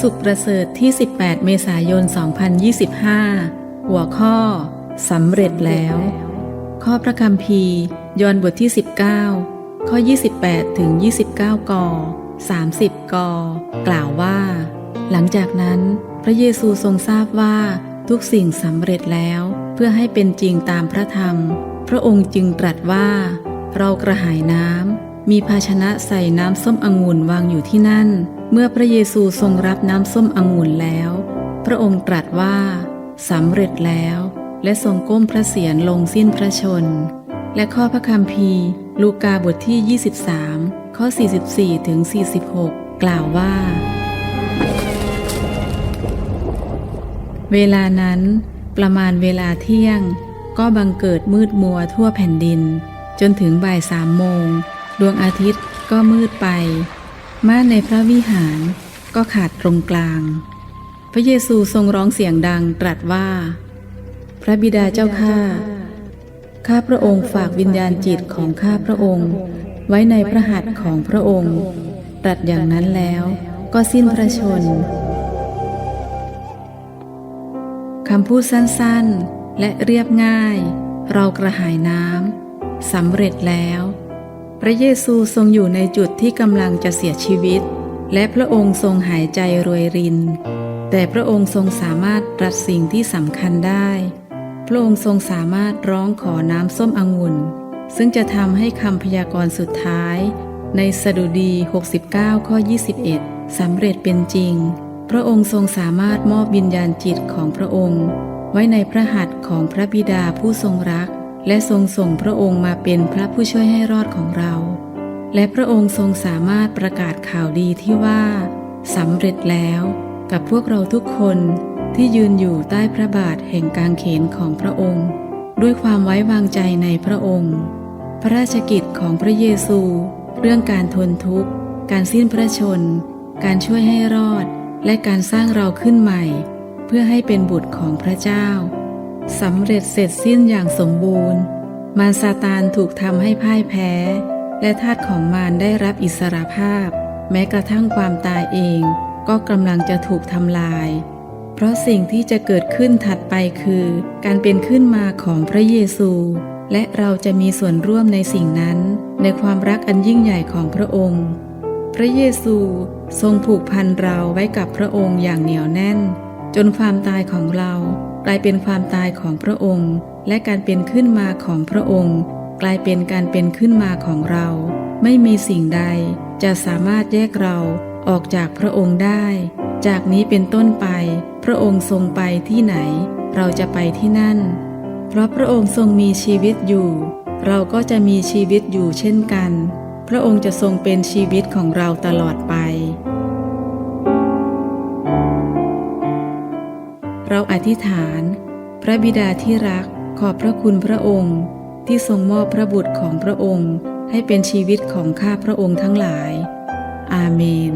สุขประเสริฐที่ 18 เมษายน 2025 หัวข้อสำเร็จแล้ว ข้อพระคัมภีร์ยอนบทที่ 19 ข้อ 28 ถึง 29 ก30 ก กล่าวว่า หลังจากนั้น พระเยซูทรงทราบว่าทุกสิ่งสำเร็จแล้ว เพื่อให้เป็นจริงตามพระธรรม พระองค์จึงตรัสว่า เรากระหายน้ำมีภาชนะใส่น้ำส้มองุ่นวางอยู่ที่นั่น เมื่อพระเยซูทรงรับน้ำส้มองุ่นแล้ว พระองค์ตรัสว่าสำเร็จแล้ว และทรงก้มพระเศียรลงสิ้นพระชน และข้อพระคัมภีร์ ลูกาบทที่ 23 ข้อ 44ถึง46 กล่าวว่า เวลานั้น ประมาณเวลาเที่ยง ก็บังเกิดมืดมัวทั่วแผ่นดิน จนถึงบ่ายสามโมง ดวงอาทิตย์ก็มืดไป ม่านในพระวิหารก็ขาดตรงกลาง พระเยซูทรงร้องเสียงดังตรัสว่า พระบิดาเจ้าข้า ข้าพระองค์ฝากวิญญาณจิตของข้าพระองค์ ไว้ในพระหัตถ์ของพระองค์ ตรัสอย่างนั้นแล้วก็สิ้นพระชน คำพูดสั้นๆและเรียบง่าย เรากระหายน้ำสำเร็จแล้ว พระเยซูทรงอยู่ในจุดที่กำลังจะเสียชีวิต และพระองค์ทรงหายใจรวยริน แต่พระองค์ทรงสามารถรัสสิ่งที่สำคัญได้ พระองค์ทรงสามารถร้องขอน้ำส้มองุ่น ซึ่งจะทำให้คำพยากรณ์สุดท้าย ในสดุดี 69 ข้อ 21 สำเร็จเป็นจริง พระองค์ทรงสามารถมอบวิญญาณจิตของพระองค์ ไว้ในพระหัตถ์ของพระบิดาผู้ทรงรัก และทรงส่งพระองค์มาเป็นพระผู้ช่วยให้รอดของเรา และพระองค์ทรงสามารถประกาศข่าวดีที่ว่าสำเร็จแล้วกับพวกเราทุกคนที่ยืนอยู่ใต้พระบาทแห่งกางเขนของพระองค์ ด้วยความไว้วางใจในพระองค์ พระราชกิจของพระเยซู เรื่องการทนทุกข์ การสิ้นพระชน การช่วยให้รอด และการสร้างเราขึ้นใหม่ เพื่อให้เป็นบุตรของพระเจ้า สำเร็จเสร็จสิ้นอย่างสมบูรณ์ มารซาตานถูกทำให้พ่ายแพ้ และทาสของมารได้รับอิสรภาพ แม้กระทั่งความตายเอง ก็กำลังจะถูกทำลาย เพราะสิ่งที่จะเกิดขึ้นถัดไปคือ การเป็นขึ้นมาของพระเยซู และเราจะมีส่วนร่วมในสิ่งนั้น ในความรักอันยิ่งใหญ่ของพระองค์ พระเยซูทรงผูกพันเราไว้กับพระองค์อย่างเหนียวแน่น จนความตายของเรา กลายเป็นความตายของพระองค์ และการเป็นขึ้นมาของพระองค์ กลายเป็นการเป็นขึ้นมาของเรา ไม่มีสิ่งใด จะสามารถแยกเราออกจากพระองค์ได้ จากนี้เป็นต้นไป พระองค์ทรงไปที่ไหน เราจะไปที่นั่น เพราะพระองค์ทรงมีชีวิตอยู่ เราก็จะมีชีวิตอยู่เช่นกัน พระองค์จะทรงเป็นชีวิตของเราตลอดไป เราอธิษฐาน พระบิดาที่รักขอบพระคุณพระองค์ ที่ทรงมอบพระบุตรของพระองค์ ให้เป็นชีวิตของข้าพระองค์ทั้งหลาย อาเมน